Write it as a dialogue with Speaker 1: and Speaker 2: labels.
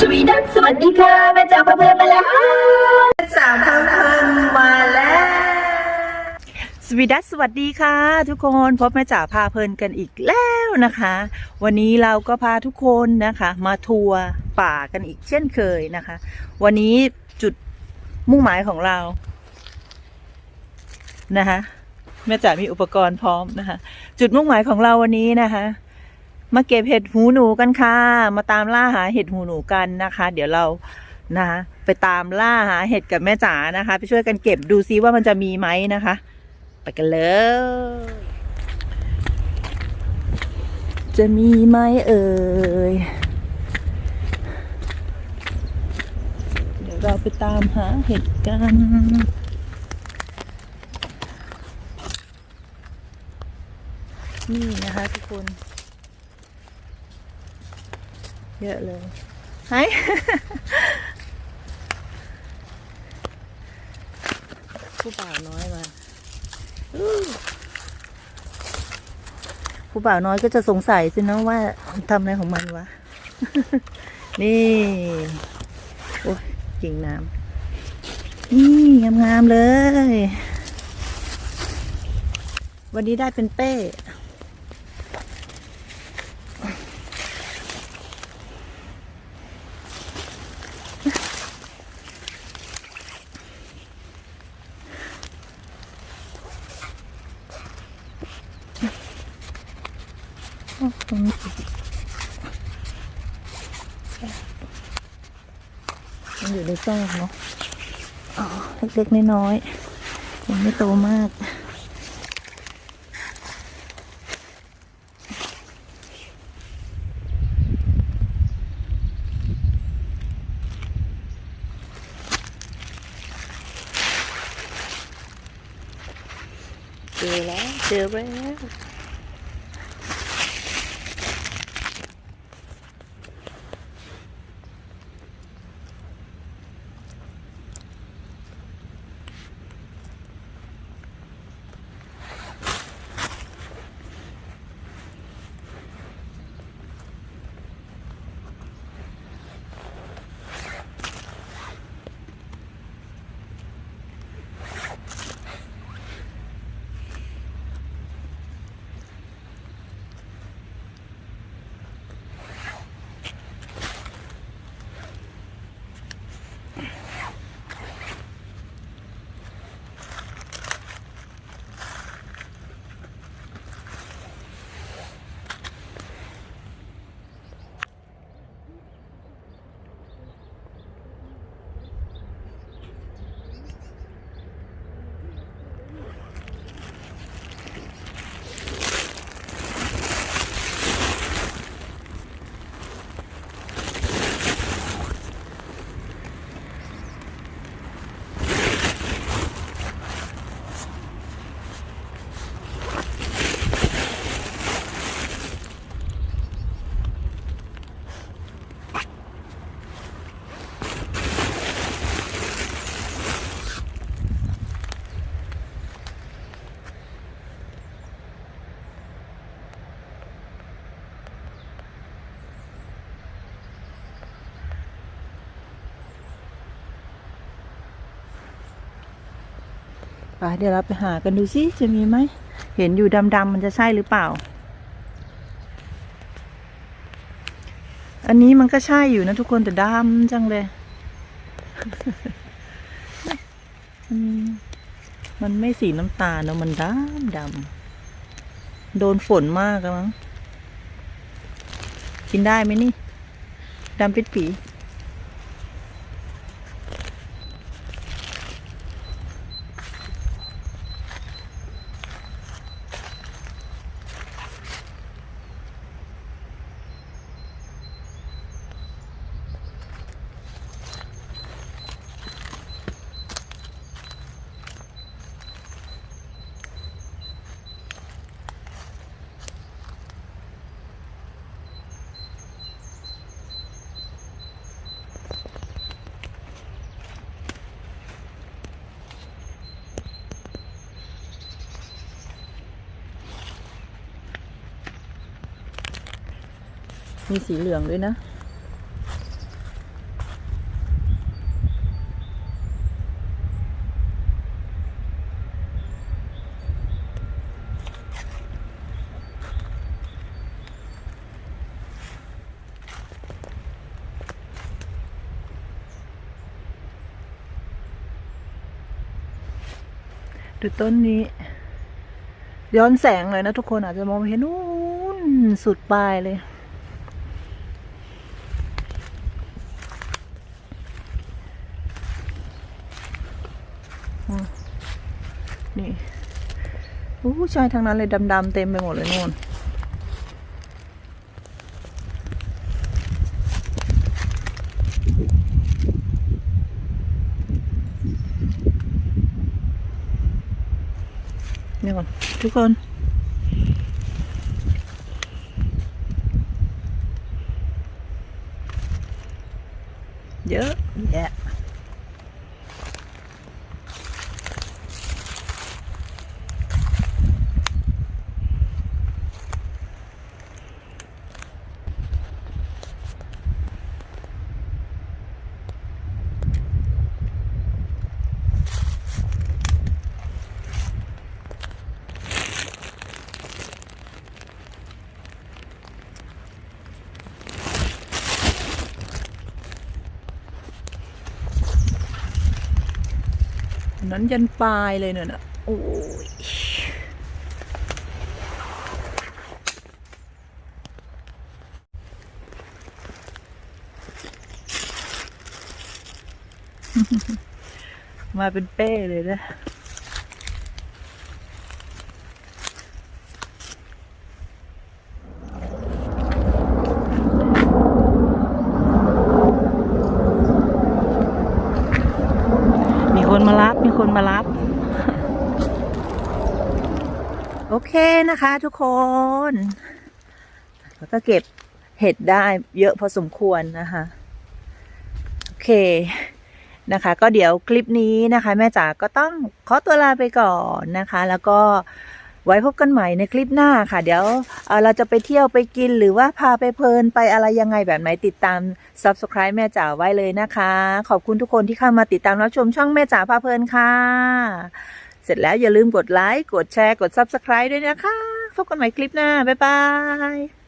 Speaker 1: สวีดัสสวัสดีค่ะแม่จ๋าพาเพื่อนมาแล้วสาวพาเพื่อนมาแล้ว
Speaker 2: สวีดัสสวัสดีค่ะ ทุกคนพบแม่จ๋าพาเพลินกันอีกแล้วนะคะ วันนี้เราก็พาทุกคนนะคะ มาทัวร์ป่ากันอีกเช่นเคยนะคะ วันนี้จุดมุ่งหมายของเรานะคะแม่จ๋ามีอุปกรณ์พร้อมนะคะ จุดมุ่งหมายของเราวันนี้นะคะ มาเก็บเห็ดหูหนูกันค่ะ มาตามล่าหาเห็ดหูหนูกันนะคะ เดี๋ยวเรานะคะไปตามล่าหาเห็ดกับแม่จ๋านะคะ ไปช่วยกันเก็บดูซิว่ามันจะมีไหมนะคะ ไปกันเลย จะมีไหมเอ่ยเดี๋ยวเราไปตามหาเห็ดกันนี่นะคะทุกคน เยอะเลยไฮผู้บ่าวน้อยมาผู้บ่าวน้อยก็จะสงสัยสินะว่าทำอะไรของมันวะ นี่ โอ้ยจริงน้ำ นี่งามๆเลย วันนี้ได้เป็นเป้ มันอยู่ในซอกเนาะอ๋อเล็กๆน้อยๆยังไม่โตมากเจอแล้วเจอแล้ว เดี๋ยวเราไปหากันดูสิจะมีไหม เห็นอยู่ดำๆมันจะใช่หรือเปล่า อันนี้มันก็ใช่อยู่นะทุกคนแต่ดำจังเลย มันไม่สีน้ำตาลนะมันดำดำโดนฝนมากอะมั้งกินได้ไหมนี่ดำปิดปี มีสีเหลืองด้วยนะ ดูต้นนี้ ย้อนแสงเลยนะทุกคนอาจจะมองเห็นนู้นสุดปลายเลย อู้ชายทางนั้นเลยดำๆเต็มไปหมดเลยนู่นนี่ก่อนทุกคนเยอะแยะ นั้นยันปลายเลยเนี่ยนะโอ้ยมาเป็นเป้เลยนะ มีคนมารับ มีคนมารับ โอเค นะคะทุกคน แล้วก็เก็บเห็ดได้เยอะพอสมควรนะคะ โอเคนะคะ ก็เดี๋ยวคลิปนี้นะคะ แม่จ๋าก็ต้องขอตัวลาไปก่อนนะคะ แล้วก็ไว้พบกันใหม่ในคลิปหน้าค่ะ เดี๋ยวเเราจะไปเที่ยวไปกินหรือว่าพาไปเพลินไปอะไรยังไงแบบไหนติดตาม subscribe แม่จ๋าไว้เลยนะคะ ขอบคุณทุกคนที่เข้ามาติดตามรับชมช่องแม่จ๋าพาเพลินค่ะ เสร็จแล้วอย่าลืมกดไลค์ กดแชร์ กด subscribe ด้วยนะคะ พบกันใหม่คลิปหน้า บ๊ายบาย